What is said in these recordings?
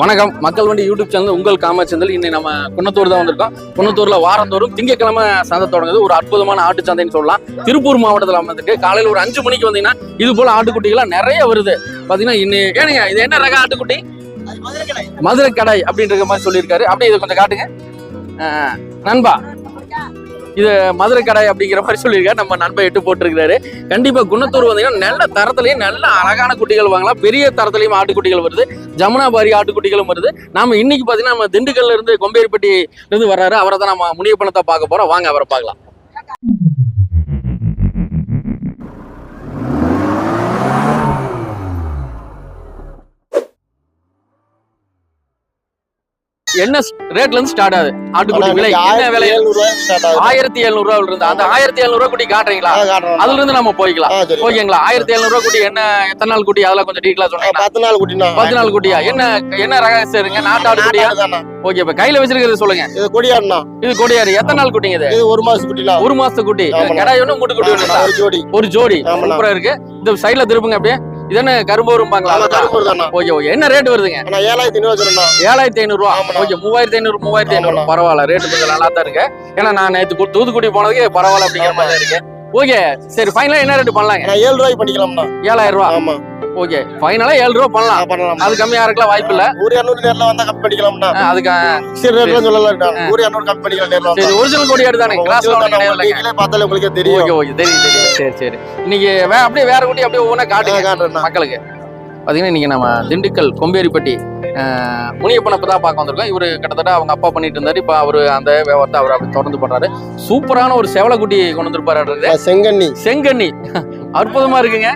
வணக்கம். மக்கள் வண்டி யூடியூப் சேனல் உங்கள் காமச்சந்தல். இன்னைக்கு நம்ம குன்னத்தூர் தான் வந்திருக்கோம். குன்னத்தூர்ல வாரந்தோறும் திங்கட்கிழமை சந்தை தொடங்குது. ஒரு அற்புதமான ஆட்டு சந்தைன்னு சொல்லலாம். திருப்பூர் மாவட்டத்தில் அமைந்திருக்கு. காலையில் ஒரு அஞ்சு மணிக்கு வந்தீங்கன்னா இது போல ஆட்டுக்குட்டிகள்லாம் நிறைய வருது. பாத்தீங்கன்னா இன்னைக்கு ஏனுங்க இது என்ன ரக ஆட்டுக்குட்டி? மதுரை கடை அப்படின்ற மாதிரி சொல்லியிருக்காரு. அப்படியே இதை கொஞ்சம் காட்டுங்க. நண்பா. இது மதுரை கடை அப்படிங்கிற மாதிரி சொல்லியிருக்காரு நம்ம நண்பர் எட்டு போட்டிருக்கிறாரு. கண்டிப்பா குணத்தூர் வந்தீங்கன்னா நல்ல தரத்துலயும் நல்ல அழகான குட்டிகள் வாங்கலாம். பெரிய தரத்துலயும் ஆட்டுக்குட்டிகள் வருது. ஜமுனாபாரி ஆட்டுக்குட்டிகளும் வருது. நாம இன்னைக்கு பாத்தீங்கன்னா நம்ம திண்டுக்கல்ல இருந்து கொம்பேரிப்பட்டி இருந்து வர்றாரு. அவரை தான் நம்ம முனியப்பணத்தை பார்க்க போறோம். வாங்க அவரை பார்க்கலாம். என்ன ரேட்ல இருந்து ஸ்டார்ட் ஆகுது? ஆட்டுக்குட்டி விலை என்ன விலை? ஆயிரத்தி எழுநூறு ரூபா இருந்து. அந்த ஆயிரத்தி எழுநூறு ரூபா குட்டி காட்டுறீங்களா? அதுல இருந்து நம்ம போய்க்கலாம். ஓகேங்களா? ஆயிரத்தி எழுநூறு ரூபா குட்டி என்ன எத்தனை நாள் குட்டி? அதெல்லாம் கொஞ்சம் டீட்டெயிலா சொன்னீங்கன்னா. பத்து நாள் குட்டினா? பத்து நாள் குட்டியா? என்ன என்ன ரக சரிங்க நாட்டாடு குட்டியா? ஓகே இப்ப கையில வச்சிருக்கிறது சொல்லுங்க. இது கொடியாடுனா? இது கொடியாரு எத்தனை நாள் குட்டிங்க இது? ஒரு மாசம் குட்டினா? ஒரு மாசத்து குட்டி. கடாய் ஒண்ணு மூட்டு குட்டி ஒரு ஜோடி. ஒரு ஜோடி. சூப்பரா இருக்கு. இந்த சைடுல திருப்புங்க அப்படியே. இது என்ன கரும்பு ஆமா வரும்பாங்களா கருப்பூர் தானா ஓகே ஓகே. என்ன ரேட் வருதுங்க? ஏழாயிரத்தி ஐநூறு வச்சிருந்தா ஏழாயிரத்தி ஐநூறு ரூபா ஆமாண்ணா. ஓகே மூவாயிரத்தி ஐநூறு மூவாயிரத்தி ஐநூறு. பரவாயில்ல ரேட் கொஞ்சம் நல்லா தான் இருக்கு. ஏன்னா நான் கு- தூத்துக்குடி போனதுக்கு பரவாயில்ல அப்படிங்கிற மாதிரி இருக்கு. ஓகே சரி ஃபைனலா என்ன ரேட் பண்ணலாங்க? ஏழு ரூபாய்க்கு பண்ணிக்கலாம்னா ஏழாயிரம் ரூபா. ஆமா. ஓகே ஃபைனலா ஏழு ரூபா பண்ணலாம். பண்ணலாம் அது கம்மியா இருக்கலாம் வாய்ப்பு இல்ல. ஒரு இரநூறு நேர்ல வந்தா கம்மி பண்ணிக்கலாம்னா அதுக்கு சரி ரேட்ல சொல்லலாம் ஒரு இரநூறு கம்மி பண்ணிக்கலாம் நேர்ல சரி ஒரிஜினல் கொடியாடு தானே? கிளாஸ் நீங்களே பார்த்தாலே உங்களுக்கே தெரியும். ஓகே ஓகே தெரியும் தெரியும். சரி சரி. இன்னைக்கு வே அப்படியே வேற குட்டி அப்படியே ஒவ்வொன்றா காட்டுங்க. காட்டுறேன் மக்களுக்கு. பார்த்தீங்கன்னா இன்னைக்கு நம்ம திண்டுக்கல் கொம்பேரிப்பட்டி முனியப்பனை இப்போ தான் பார்க்க வந்திருக்கோம். இவர் கிட்டத்தட்ட அவங்க அப்பா பண்ணிட்டு இருந்தாரு. இப்போ அவர் அந்த வியாபாரத்தை அவர் அப்படி தொடர்ந்து பண்றாரு. சூப்பரான ஒரு செவலை குட்டி கொண்டு வந்துருப்பாரு செங்கண்ணி. செங்கண்ணி. அற்புதமா இருக்குங்க.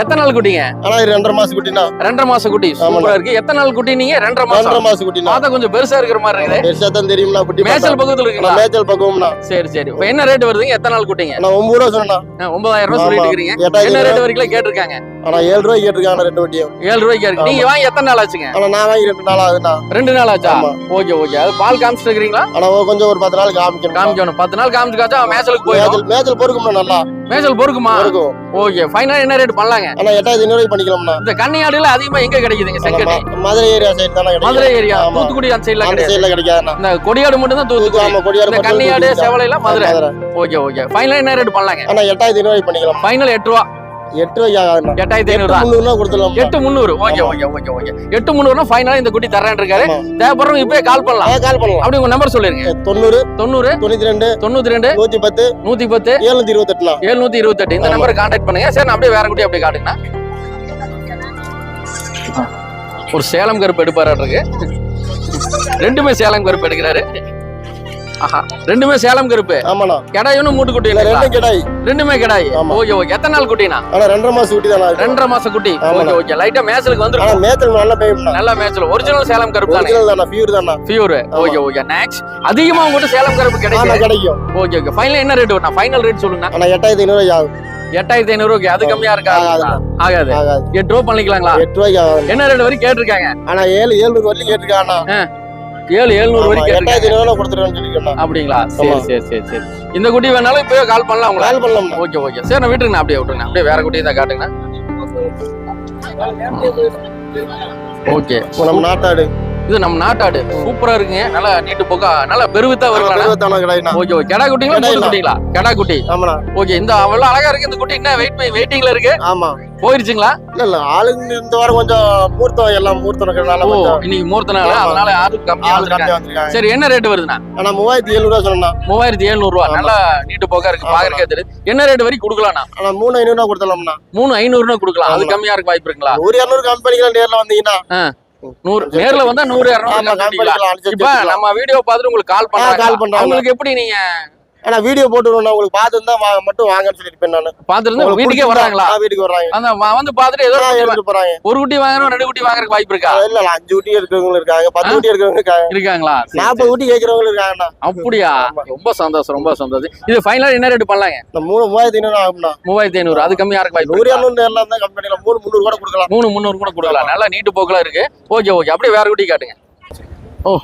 எத்தனை நாள் குட்டிங்க? ஆனா ரெண்டரை மாசம் குட்டினா ரெண்டரை மாச குட்டி. சூப்பரா இருக்கு. எத்தனை நாள் குட்டி நீங்க? ரெண்டரை ரெண்டரை மாசம் மாசம் குட்டினா பார்த்தா கொஞ்சம் பெருசா இருக்கிற மாதிரி இருக்குது. பெருசா தான் தெரியும்னா குட்டி மேய்ச்சல் பக்கத்துல இருக்குங்களா? மேய்ச்சல் பக்கம்னா சரி சரி. இப்போ என்ன ரேட் வருதுங்க? எத்தனை நாள் குட்டிங்க? ஆனா ஒன்பது ரூபா சொன்னா அஹ், ஒன்பதாயிரம் ரூபாய் சொல்லிட்டு இருக்கிறீங்க. என்ன ரேட் வரைக்கும் கேட்டிருக்காங்க? ஆனா ஏழு ரூபாய்க்கு கேட்டிருக்காங்க ரெண்டு வட்டியும் ஏழு ரூபாய்க்கு இருக்கு நீங்க வாங்கி எத்தனை நாள் ஆச்சுங்க? ஆனா நான் வாங்கி ரெண்டு நாள் ஆகுதுண்ணா. ரெண்டு நாள் ஆச்சா. Okay okay. அது பால் காமிச்சிட்டு இருக்கிறீங்களா? ஆனா கொஞ்சம் ஒரு பத்து நாள் காமிக்கணும். காமிக்கணும். பத்து நாள் காமிச்சுக்காச்சா மேய்ச்சலுக்கு போயிடும். மேய்ச்சல் மேய்ச்சல் பொறுக்கும்னா நல்லா. மேய்ச்சல் பொறுக்குமா? பொறுக்கும். ஓகே ஃபைனலா என்ன ரேட் பண்ணலாங்க? ஆனா எட்டாயிரத்தி ஐநூறு பண்ணிக்கலாம்னா இந்த கன்னியாடுல அதிகமா எங்க கிடைக்குதுங்க ஆமா, மதுரை ஏரியா சைடு தானே மதுரை ஏரியா. தூத்துக்குடி அந்த சைடுல அந்த சைடுல கிடைக்காதுண்ணா. இந்த கொடியாடு மட்டும் தான் தூத்துக்குடி. ஆமா கொடியாடு கன்னியாடு தூத்துக்குடி தான். செவலை எல்லாம் மதுரை. Okay okay. ஃபைனலா என்ன ரேட் பண்ணலாங்க? ஆனா எட்டாயிரத்தி ஐநூறு பண்ணிக்கலாம். ஃபைனல் எட்டு ரூபா. எட்டு எட்டாயிரத்தி ஐநூறு தான் முந்நூறு ரூபா கொடுத்துடலாம் எட்டு முந்நூறு. Okay okay okay okay. எட்டு முந்நூறுனா ஃபைனலா இந்த குட்டி தரேன் இருக்காரு. தேவைப்படுறவங்க இப்பவே கால் பண்ணலாம். கால் பண்ணலாம். அப்படி உங்க நம்பர் சொல்லிருங்க. தொண்ணூறு தொண்ணூறு தொண்ணூத்தி ரெண்டு தொண்ணூத்தி ரெண்டு நூத்தி பத்து நூத்தி பத்து ஏழுநூத்தி இருபத்தெட்டுலாம். எழுநூத்தி இருபத்தெட்டு. இந்த. நம்பரை கான்டாக்ட் பண்ணுங்க. சரி அப்படியே வேற குட்டி அப்படியே காட்டுங்கண்ணா ஒரு சேலம் கருப்பு எடுப்பாரு ரெண்டுமே சேலம் கருப்பு எடுக்கிறாரு. ரெண்டுமே சேலம் கருப்பு. ஆமாண்ணா. கெடாய் ஒன்றும் மூட்டு குட்டி ரெண்டும் கிடாய். ரெண்டுமே கெடாய். Okay okay. எத்தனை நாள் குட்டினா? ஆனா ரெண்டரை மாசம் குட்டி தானே ரெண்டரை மாசம் குட்டி. ஓகே. ஓகே. லைட்டா மேய்ச்சலுக்கு ஆனா வந்துருக்கும் மேய்ச்சல் நல்லா பெய்யும்ண்ணா நல்லா மேய்ச்சல் ஒரிஜினல் சேலம் கருப்பு தானே? பியூர் தானே பியூர். Okay okay. நெக்ஸ்ட் அதிகமா உங்ககிட்ட சேலம் கருப்பு கிடைக்கும் கிடைக்கும். Okay okay. ஃபைனல் என்ன ரேட் நான் ஃபைனல் ரேட் சொல்லுங்க ஆனா எட்டாயிரத்தி ஐநூறு ஆகும் எட்டாயிரத்தி ஐநூறு ஓகே அது கம்மியா இருக்கா. ஆகாது. ஆகாது? எட்டு ரூபா பண்ணிக்கலாங்களா? எட்டு ரூபாய்க்கு என்ன ரேட் வரைக்கும் கேட்டிருக்காங்க? ஆனா ஏழு ஏழுநூறு வரைக்கும் கேட்டிருக்காண்ணா ஏழு எழுநூறு வரைக்கும் எட்டாயிரத்தி கேட்டிருக்காங்க. ஐநூறு கொடுத்துருவேன்னு அப்படிங்களா? சரி ஆமா. சரி சரி சரி. இந்த குட்டி வேணாலும் இப்பவே கால் பண்ணலாம் உங்களை. கால் பண்ணலாம்ண்ணா ஓகே ஓகே. சரி நான் விட்டுருங்க அப்படியே விட்டுருங்க. அப்படியே வேற குட்டி தான் காட்டுங்க. ஓகே. நம்ம நாட்டாடு. இது நம்ம நாட்டாடு. சூப்பரா இருக்குங்க. நல்லா நீட்டு போக்கா நல்லா பெருவித்தா கடாய்ண்ணா ஓகே ஓகே. கெடா குட்டிங்களா. குட்டிங்களா? கெடா குட்டி. ஆமாண்ணா. ஓகே இந்த அவ்வளவு அழகா இருக்கு இந்த குட்டி. என்ன வெயிட் வெயிட்டிங்ல இருக்கு? ஆமா. போயிருச்சுங்களா? இல்ல இல்ல ஆளுங்க இந்த வாரம் கொஞ்சம் மூர்த்தம் எல்லாம் மூர்த்தம் இருக்கிறதுனால இன்னைக்கு மூர்த்த நாள். அதனால ஆளு கம்மியா சரி என்ன ரேட் வருதுண்ணா? ஆனா மூவாயிரத்தி எழுநூறு ரூபா சொன்னா மூவாயிரத்தி எழுநூறு ரூபா. நல்லா நீட்டு போக்கா இருக்கு. பாக்குறக்கே தெரியுது. என்ன ரேட் வரைக்கும் கொடுக்கலாம்ண்ணா ஆனா மூணு ஐநூறு ரூபா கொடுத்துடலாம்ண்ணா. மூணு ஐநூறுனா கொடுக்கலாம். அது. கம்மியா இருக்க வாய்ப்பு இருக்குங்களா? ஒரு இரநூறு கம்பெனிக்கு நேர்ல வந்தீங்கன்னா. நூறு நேர்ல வந்தா நூறு இரநூறு கம்மி இப்ப. நம்ம வீடியோ பார்த்துட்டு உங்களுக்கு கால் call பண்றாங்க. பண்றாங்க. அவங்களுக்கு எப்படி நீங்க ஆனா வீடியோ போட்டு விடணும் உங்களுக்கு பார்த்து வா மட்டும் வாங்கன்னு சொல்லிருப்பேன் நானு. உங்களுக்கு வீட்டுக்கே ஆ, வீட்டுக்கு வர்றாங்க. அந்த வந்து பாத்துட்டு ஏதோ குட்டி எடுத்துட்டு போறாங்க. ஒரு குட்டி வாங்குறோம் ரெண்டு குட்டி வாங்குறதுக்கு வாய்ப்பு இருக்கா? இல்ல இல்ல அஞ்சு ஊட்டி இருக்கிறவங்க இருக்காங்க பத்து ஆ? ஊட்டி இருக்கிறவங்க இருக்காங்க. இருக்காங்களா? நாற்பது ஊட்டி கேட்கறவங்க இருக்காங்கண்ணா. அப்படியா. ரொம்ப சந்தோஷம் ரொம்ப சந்தோஷம். இது ஃபைனலா என்ன ரேட் பண்ணலாங்க? இந்த மூணு மூவாயிரத்தி ஐநூறு ஆகும்ண்ணா. மூவாயிரத்தி ஐநூறு அது கம்மியா இருக்க வாய்ப்பு நூறு? இரநூறு நேர்ல இருந்தா கம்பெனில மூணு முந்நூறு கூட கொடுக்கலாம். மூணு முந்நூறு கூட கொடுக்கலாம். நல்லா நீட்டு போக்கெல்லாம் இருக்கு. ஓகே ஓகே அப்படியே வேற குட்டி காட்டுங்க. ஓ.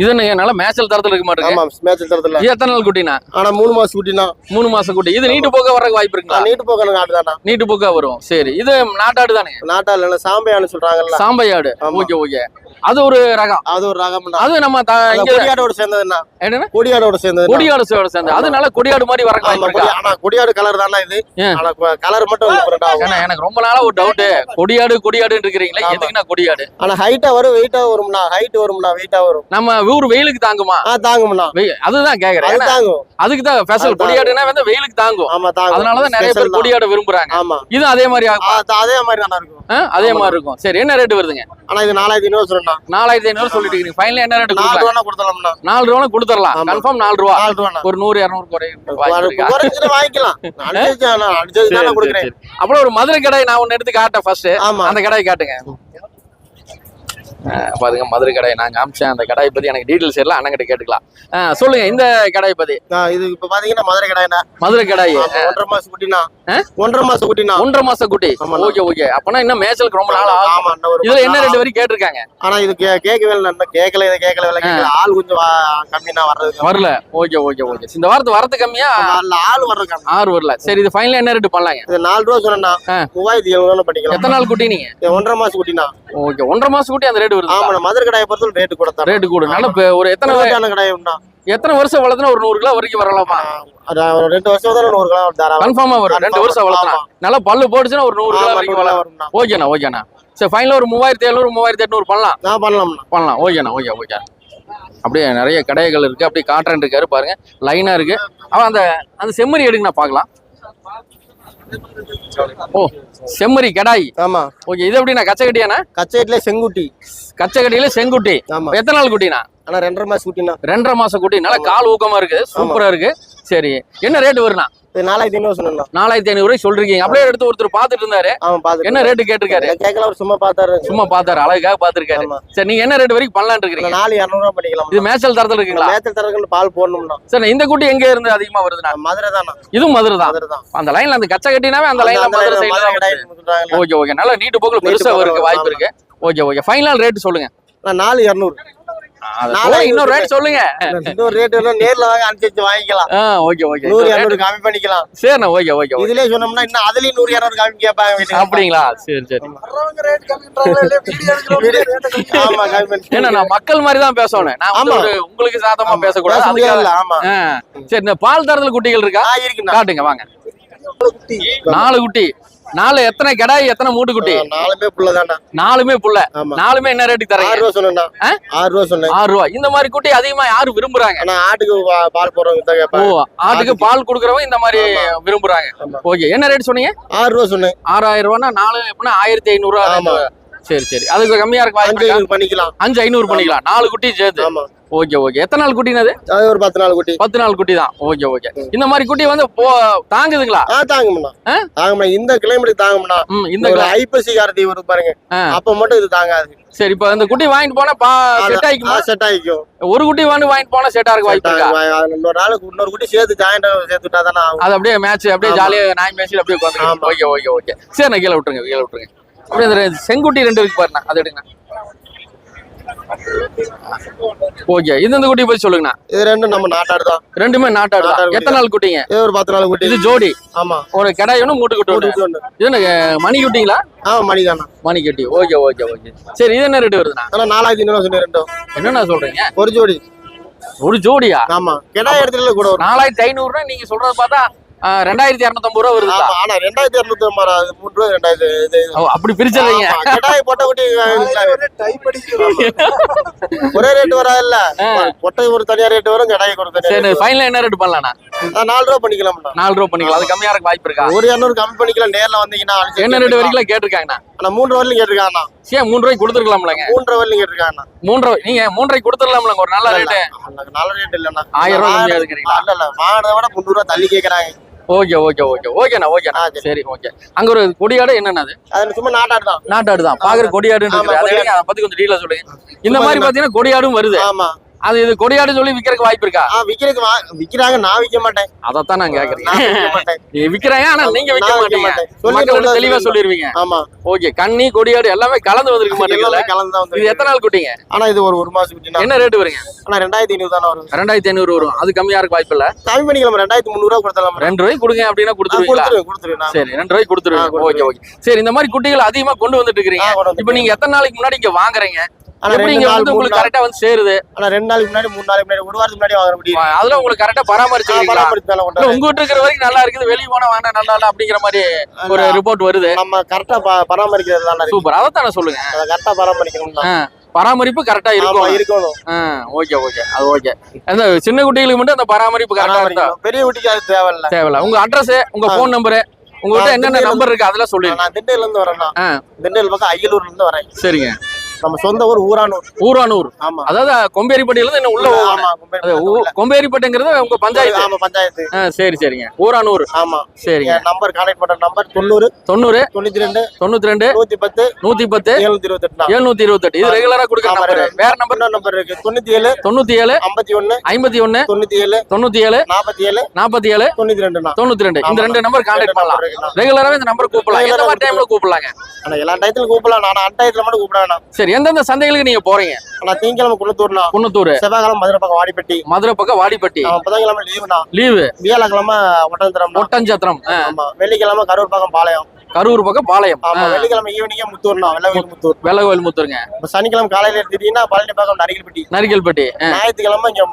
இது என்னங்க நல்ல மேய்ச்சல் தரத்துல இருக்க மாட்டேங்க. ஆமா மேட்ச் தரத்துல. எத்தனை நாள் குட்டினா? ஆனா மூணு மாசம் குட்டினா. மூணு மாசம் குட்டி. இது நீட்டு போக்க வர வாய்ப்பு இருக்குங்களா? நீட்டு போக்கணும் ஆடுதானா நீட்டு போக்கா வரும். சரி இது நாட்டாடு தானே? நாட்டா இல்ல சாம்பையான்னு சொல்றாங்கல்ல. சாம்பையாடு. Okay okay. அது ஒரு ரகம். அது ஒரு ரகம்னா அது நம்ம கொடியாடோட சேர்ந்ததுன்னா? என்னன்னா? கொடியாடோட சேர்ந்தது கொடியாடு சேவலை சேர்ந்து அது நல்ல கொடியாடு மாதிரி வர ஆனா கொடியாடு கலர் தானே இது? ஆனா கலர் மட்டும் எனக்கு ரொம்ப நாளா ஒரு டவுட் கொடியாடு கொடியாடுன்னு இருக்கிறீங்களா. எதுக்குன்னா கொடியாடு? ஆனா ஹைட்டா வரும் வெயிட்டா வரும்னா ஹைட் வரும்னா வெயிட்டா வரும். நம்ம ஊர் வெயிலுக்கு தாங்குமா? தாங்கும்னா அதுதான் கேக்குறேன். தாங்கும். அதுக்கு தான் ஸ்பெஷல் கொடியாடுனா வந்து வெயிலுக்கு தாங்கும். ஆமா தாங்கும். அதனாலதான் நிறைய பேர். கொடியாடு விரும்புறாங்க. ஆமா. இது அதே மாதிரி அது மாதிரி தானே இருக்கும் அதே மாதிரி இருக்கும் சரி என்ன ரேட் வருதுங்க? ஆனா இது நாலாயிரத்தி ஐநூறு சொல்லணும் நாலாயிரத்தி ஐநூறு சொல்லிட்டு இருக்கீங்க ஃபைனல் என்ன ரேட் நாலு ரூபா கொடுத்தலாம்னா நாலு ரூபா கொடுத்துடலாம். கன்ஃபார்ம் நாலு ரூபா. நாலு ரூபா ஒரு நூறு இரநூறு குறையும் வாங்கிக்கலாம். அடிச்சது நான் அடிச்சது சரி, தானே சரி, கொடுக்குறேன். அப்புறம் ஒரு மதுரை கடை நான் ஒன்னு எடுத்து காட்டேன் ஃபர்ஸ்ட் அந்த கடையை காட்டுங்க. பாருங்க மதுரை கடை நான் காமிச்சேன். அந்த கடையை பத்தி எனக்கு டீடைல்ஸ் எல்லாம் அண்ணன் கிட்ட கேட்டுக்கலாம். சொல்லுங்க இந்த கடையை பத்தி. இது இப்ப பாத்தீங்கன்னா மதுரை கடைனா மதுரை கடை ஒன்றரை மாசம் குட்டினா? ஒன்றரை மாசம் குட்டினா ஒன்றரை மாசம் குட்டி. Okay okay. அப்பனா இன்னும் மேய்ச்சலுக்கு ரொம்ப நாள் ஆகும். இதுல என்ன ரெண்டு வரைக்கும் கேட்டிருக்காங்க? ஆனா இது கேட்கவே இல்லை கேட்கல இதை கேட்கல இல்லை ஆள் கொஞ்சம் வா- கம்மினா வர்றதுக்கு. வரல. Okay okay okay. இந்த வாரத்து வரத்து கம்மியா? ஆள் கம்மி. ஆறு வரல. சரி இது ஃபைனல் என்ன ரேட் பண்ணலாங்க? இது நாலு ரூபா சொன்னா. மூவாயிரத்தி எழுநூறு பண்ணிக்கலாம். எத்தனை நாள் குட்டி நீங்க? ஒன்றரை மாசம் குட்டினா ஓகே ஒன்றரை மாசம் குட்டி அந்த ரேட் வருது ஆமா மதுரை கடையை பொறுத்தவரை ரேட்டு கூட தரேன் ரேட்டு கூட. நல்ல ஒரு எத்தனை எத்தனை கடையும்னா எத்தனை வருஷம் வளர்த்துனா ஒரு நூறு கிலோ வரைக்கும் வரலாமா? ரெண்டு வருஷம் தான் நூறு கிலோ கன்ஃபார்மா வரும். ரெண்டு வருஷம் வளர்த்தனா. ஆமா. நல்லா பல்லு போட்டுச்சுன்னா ஒரு நூறு கிலோ வரைக்கும் வளரும் ஓகேண்ணா ஓகேண்ணா. சரி ஃபைனல் ஒரு மூவாயிரத்தி எழுநூறு மூவாயிரத்தி எட்நூறு பண்ணலாம். நான் பண்ணலாம்ண்ணா. பண்ணலாம். ஓகேண்ணா ஓகே ஓகே. அப்படியே நிறைய கடைகள் இருக்கு. அப்படியே காட்டுறேன் இருக்காரு பாருங்க. லைனா இருக்கு. அவன் அந்த அந்த செம்மறி எடுங்கண்ணா பார்க்கலாம். ஓ செம்மறி கடாய். ஆமா. ஓகே இது எப்படிண்ணா கச்சை கட்டியாண்ணா கச்சேட்டில செங்குட்டி. கச்சை கட்டியில செங்குட்டி. ஆமா. எத்தனை நாள் குட்டிண்ணா? ஆனா ரெண்டரை மாசம் குட்டினா ரெண்டரை மாசம் குட்டி. நல்லா கால் ஊக்கமா இருக்கு. சூப்பரா இருக்கு. சரி. என்ன ரேட் வருண்ணா? இது நாலாயிரத்தி ஐநூறு சொன்னா நாலாயிரத்தி ஐநூறு ரூபாய் சொல்றீங்க. அப்படியே எடுத்து ஒருத்தர் பாத்துட்டு இருந்தாரு. அவன் பாத்து என்ன ரேட்டு கேட்டிருக்காரு? கேட்கல அவர் சும்மா பார்த்தாரு. சும்மா பார்த்தாரு. அழகாக பாத்துருக்காரு சரி நீங்க என்ன ரேட் வரைக்கும் பண்ணலாம்னு இருக்கீங்க நாலு இரநூறுவா பண்ணிக்கலாம். இது மேய்ச்சல் தரத்துல இருக்குங்களா? மேத்தல் தரகுன்னு பால் போடணும்னா சரி இந்த குட்டி எங்க இருந்து அதிகமா வருதுண்ணா? மதுரை தானா இதுவும் மதுரை தான். அந்த லைன்ல அந்த கச்சை கட்டினாவே அந்த லைன்ல மதுரை சைடுல தான். Okay okay. நல்லா நீட்டு போக்குல பெருசா இருக்கு வாய்ப்பு. இருக்கு. Okay okay. ஃபைனல் ரேட் சொல்லுங்க. நான் நாலு இரநூறு. இன்னொரு ரேட் சொல்லுங்க. இன்னொரு ரேட் வேணா நேர்ல வாங்க அனுசரிச்சு வாங்கிக்கலாம். ஆ ஓகே ஓகே. நூறு இரநூறு கம்மி பண்ணிக்கலாம். சரிண்ணா ஓகே ஓகே ஓகே. இதுலயே சொன்னோம்னா இன்னும் அதுலயும் நூறு இரநூறு கம்மி கேட்பாங்க. அப்படிங்களா? சரி ஏன்னா மக்கள் மாதிரி தான் பேசணும். நான் வந்து ஆமா. ஒரு உங்களுக்கு சாதமா. பேசக்கூடாது. அதுக்காக ஆமா. சரி இந்த பால் தரத்துல குட்டிகள் இருக்கா? ஆ, இருக்குண்ணா. காட்டுங்க வாங்க. நாலு குட்டி. நாலு எத்தனை கிடாய் எத்தனை மூட்டு குட்டி ஆ, நாலுமே புள்ளதாண்ணா நாலுமே புள்ள. நாலுமே என்ன ரேட்டுக்கு ஆறு தரீங்க ரூபா சொன்னா? ஆறு ரூபா சொன்னேன். ஆறு ரூபா. இந்த மாதிரி குட்டி அதிகமா யாரு விரும்புறாங்க? ஆனா ஆட்டுக்கு பால் போடுறவங்க ஓ ஆட்டுக்கு. பால் குடுக்கறவங்க இந்த மாதிரி விரும்புறாங்க. ஓகே என்ன ரேட் சொன்னீங்க? ஆறு ரூபா சொன்னேன். ஆறாயிரம் ரூபானா நாலு எப்படின்னா ஆயிரத்தி ஐநூறு ரூபா. சரி சரி. அதுக்கு கம்மியா இருக்கு வாய்ப்பு அஞ்சு இருக்கா? ஐநூறு பண்ணிக்கலாம். அஞ்சு ஐநூறு பண்ணிக்கலாம். நாலு குட்டி சேர்த்து. ஆமா. Okay okay. எத்தனை நாள் குட்டினது அது? ஒரு பத்து நாள் குட்டி. பத்து நாள் குட்டி தான். Okay okay. இந்த மாதிரி குட்டி வந்து தாங்குதுங்களா? ஆ தாங்கும்ண்ணா? தாங்கும்ண்ணா. இந்த கிளைமேட் தாங்கும்ண்ணா. இந்த ஐப்பசி காரத்தி வரும் பாருங்க. அப்ப மட்டும் இது தாங்காது. சரி இப்போ இந்த குட்டி வாங்கிட்டு போனா செட் ஆயிக்குமா செட் ஆகிக்கும்? ஒரு குட்டி வாங்கி வாங்கிட்டு போனா செட் ஆக வாய்ப்பு இன்னொரு நாளுக்கு இன்னொரு குட்டி சேர்த்து ஜாயிண்ட் சேர்த்துட்டா தானே அது அப்படியே மேட்ச் அப்படியே. ஜாலியா நாய் மேட்ச்ல அப்படியே. Okay okay okay. சரி நான் கீழே விட்டுருங்க கீழே விட்டுருங்க. அப்படியே செங்குட்டி ரெண்டு இருக்கு பாருண்ணா அது எடுங்க ஓகே இது இந்த குட்டி பத்தி சொல்லுங்கண்ணா. இது ரெண்டும் நம்ம நாட்டாடு தான். ரெண்டுமே நாட்டாடு தான். எத்தனை நாள் குட்டிங்க? இது ஒரு பத்து நாள் குட்டி. இது ஜோடி. ஆமா. ஒரு கிடாய் ஒன்று மூட்டு குட்டி ஒன்று இது என்ன மணி குட்டிங்களா? ஆமா மணிதானா மணி கட்டி. Okay okay okay. சரி இது என்ன ரேட் வருதுண்ணா? ஆனா நாலாயிரத்தி ஐநூறு சொன்னேன் ரெண்டும். என்னண்ணா சொல்றீங்க? ஒரு ஜோடி. ஒரு ஜோடியா? ஆமா. கிடா இடத்துல கூட நாலாயிரத்தி ஐநூறுனா நீங்க சொல்றத பார்த்தா ரெண்டாயிரத்தி இரநூத்தம்பது ரூபா வருதா ஆனா ரெண்டாயிரத்தி இரநூத்தி ஐம்பது மூணு ரூபா ரெண்டாயிரத்தி அப்படி பிரிச்சிடுறீங்க. ஆமா, கிடாய் பொட்டை குட்டி ஒரே ரேட் வராதுல்ல. பொட்டை ஒரு தனியா ரேட் வரும் கிடாய் ஒரு தனியா சரி. ஃபைனல் என்ன ரேட் பண்ணலாம்ண்ணா? ஆ, நாலு ரூபா பண்ணிக்கலாம்ண்ணா. நாலு ரூபா பண்ணிக்கலாம். அது கம்மியா இருக்க வாய்ப்பு இருக்கா? ஒரு இரநூறு கம்மி பண்ணிக்கலாம் நேர்ல வந்தீங்கன்னா என்ன ரேட் பண்ணிக்கலாம். வரைக்கும் கேட்டிருக்காங்கண்ணா? ஆனா மூன்று வரலையும் கேட்டிருக்காங்கண்ணா. சரி மூணு ரூபாய்க்கு கொடுத்துருக்கலாம்லங்க? மூன்றரை வரலையும் கேட்டிருக்காங்கண்ணா. மூன்று ரூபாய் நீங்க மூன்றரைக்கு கொடுத்துடலாம்லங்க ஒரு நல்ல ரேட்டு நல்ல ரேட் இல்லண்ணா. ஆயிரம் ரூபாய் இல்ல இல்ல. வாங்கினதை விட முந்நூறு ரூபா தள்ளி கேக்குறாங்க. Okay okay okay. ஓகேண்ணா ஓகேண்ணா. சரி. ஓகே. அங்க ஒரு கொடியாடு என்னன்னா அது? சும்மா நாட்டாடு தான். நாட்டாடு தான். பாக்குற கொடியாடுன்னு ஆமா, இருக்குது அதை பத்தி கொஞ்சம் டீலா சொல்லுங்க. இந்த மாதிரி பாத்தீங்கன்னா கொடியாடும் வருது. ஆமா. அது இது கொடியாடு சொல்லி விக்கிறதுக்கு வாய்ப்பு இருக்கா? விக்கிறதுக்கு விக்கிறாங்க நான் விக்க மாட்டேன். அதைத்தான் நான் கேக்குறேன். விக்கிறாங்க ஆனா நீங்க விக்க மாட்டீங்க. தெளிவா. சொல்லிருவீங்க. ஆமா. ஓகே கண்ணி கொடியாடு எல்லாமே கலந்து வந்திருக்க எல்லாமே கலந்து தான் இது எத்தனை நாள் குட்டிங்க? ஆனா இது ஒரு ஒரு மாசம் என்ன ரேட் வருங்க? ஆனா ரெண்டாயிரத்தி ஐநூறு தானே வரும். ரெண்டாயிரத்தி ஐநூறு வரும். அது கம்மியா இருக்க வாய்ப்பு இல்ல? கம்மி பண்ணிக்கலாம்? ரெண்டாயிரத்தி முந்நூறு ரூபா கொடுத்தலாம் ரெண்டு ரூபாய்க்கு கொடுங்க அப்படின்னா கொடுத்துருவீங்களா. சரி ரெண்டு ரூபாய்க்கு கொடுத்துருவீங்க. ஓகே. ஓகே. சரி இந்த மாதிரி குட்டிகள் அதிகமா கொண்டு வந்துட்டு இருக்கீங்க இப்போ நீங்க எத்தனை நாளைக்கு முன்னாடி இங்க வாங்குறீங்க? ஆனா எப்படி ரெண்டு இங்க நாள் வந்து மூணு உங்களுக்கு நாள். கரெக்டா வந்து சேருது? ஆனா ரெண்டு நாளைக்கு முன்னாடி மூணு நாளைக்கு முன்னாடி ஒரு வாரத்துக்கு முன்னாடி வாங்குற முடியும் அதுல உங்களுக்கு கரெக்டா பராமரிச்சுக்கிறீங்களா பராமரிப்பு வேலை இல்ல கொண்டு உங்க வீட்டு இருக்கிற வரைக்கும் நல்லா இருக்குது. வெளிய போனா வாங்கினா நல்லா இல்ல அப்படிங்கிற மாதிரி ஒரு ரிப்போர்ட் வருது. நம்ம கரெக்டா பராமரிக்கிறது தானே சூப்பர் அதைத்தானே சொல்லுங்க. அதை கரெக்டா பராமரிக்கணும் தான். பராமரிப்பு கரெக்டா இருக்கும் இருக்கணும். ஓகே ஓகே அது ஓகே அந்த சின்ன குட்டிகளுக்கு மட்டும் அந்த பராமரிப்பு கரெக்டா இருந்தா பெரிய வீட்டுக்கு அது தேவையில்ல. தேவையில்ல. உங்க அட்ரஸ் உங்க. போன் நம்பரு உங்ககிட்ட என்னென்ன நம்பர் இருக்கு அதெல்லாம் சொல்லிருங்க நான் திண்டுக்கல்ல இருந்து வரேன்னா ஆ. திண்டுக்கல் பக்கம் அய்யலூர்ல இருந்து வரேன். சரிங்க. நம்ம சொந்த ஊர் ஊரானூர். ஊரானூர். ஆமா. அதாவது கொம்பேரிப்பட்டியில இருந்து உள்ள. கொம்பேரிப்பட்டிங்கிறது உங்க பஞ்சாயத்து. ஆமா பஞ்சாயத்து. சரி சரிங்க. ஊரானூர். ஆமா. சரிங்க. நம்பர் கான்டாக்ட் பண்ற நம்பர் தொண்ணூறு. தொண்ணூறு. தொண்ணூத்தி ரெண்டு தொண்ணூத்தி ரெண்டு நூத்தி பத்து நூத்தி பத்து எழுநூத்தி இருபத்தி எட்டு எழுநூத்தி இருபத்தெட்டு இது ரெகுலரா கொடுக்குற ஆமா, நம்பர். வேற நம்பர். நம்பர் இருக்கு. தொண்ணூத்தி ஏழு தொண்ணூத்தி ஏழு ஐம்பத்தி ஒண்ணு ஐம்பத்தி ஒண்ணு தொண்ணூத்தி ஏழு தொண்ணூத்தி ஏழு நாற்பத்தி ஏழு நாற்பத்தி ஏழு தொண்ணூத்தி ரெண்டுண்ணா தொண்ணூத்தி ரெண்டு இந்த. ரெண்டு நம்பர் கான்டாக்ட் பண்ணலாம் ரெண்டு. ரெகுலராவே இந்த நம்பர் கூப்பிடலாம் மாதிரி டைம்ல கூப்பிடலாங்க எல்லா டயத்திலும் கூப்பிடலாம் நான் அன்டயத்துல மட்டும் கூப்பிட வேணாம். சரி எந்தெந்த சந்தைகளுக்கு நீங்க போறீங்க? ஆனா திங்கக்கிழமை குளத்தூர்னா குன்னத்தூர். செவ்வாய்க்கிழமை மதுரை பக்கம் வாடிப்பட்டி. மதுரை பக்கம் வாடிப்பட்டி. புதன்கிழமை லீவுனா லீவு. வியாழக்கிழமை ஒட்டஞ்சத்திரம் ஆமா வெள்ளிக்கிழமை கரூர் பக்கம் பாளையம். கரூர் பக்கம் பாளையம். வெள்ளிக்கிழமை ஈவினிங்கே முத்தூர்னா வெள்ளவேல் முத்தூர். வெள்ளகோவில் முத்துருங்க. சனிக்கிழமை காலையில எடுத்துட்டீங்கன்னா பழனி பக்கம் நரிகல்பட்டி நரிக்கல்பட்டி ஆ. ஞாயிற்றுக்கிழமை இங்க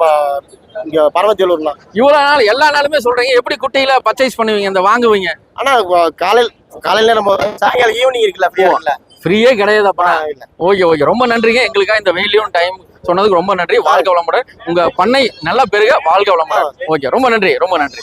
இங்க பரமத்தியலூர்னா இவ்வளவு நாள் எல்லா நாளுமே சொல்றீங்க எப்படி குட்டையில பர்ச்சேஸ் பண்ணுவீங்க இந்த வாங்குவீங்க? ஆனா காலையில் காலையில நம்ம சாயங்காலம் ஈவினிங் இருக்குல்ல ஃப்ரீயா இருக்குல்ல. ஃப்ரீயே கிடையாதுப்பா. ஆ, இல்ல. ஓகே ஓகே ரொம்ப நன்றிங்க. எங்களுக்காக இந்த வெயிலையும் டைம் சொன்னதுக்கு ரொம்ப நன்றி. வாழ்க்கை வளமுடன். உங்க பண்ணை நல்லா பெருக. வாழ்க்கை வளமுடன். ஓகே ரொம்ப நன்றி. ரொம்ப நன்றி.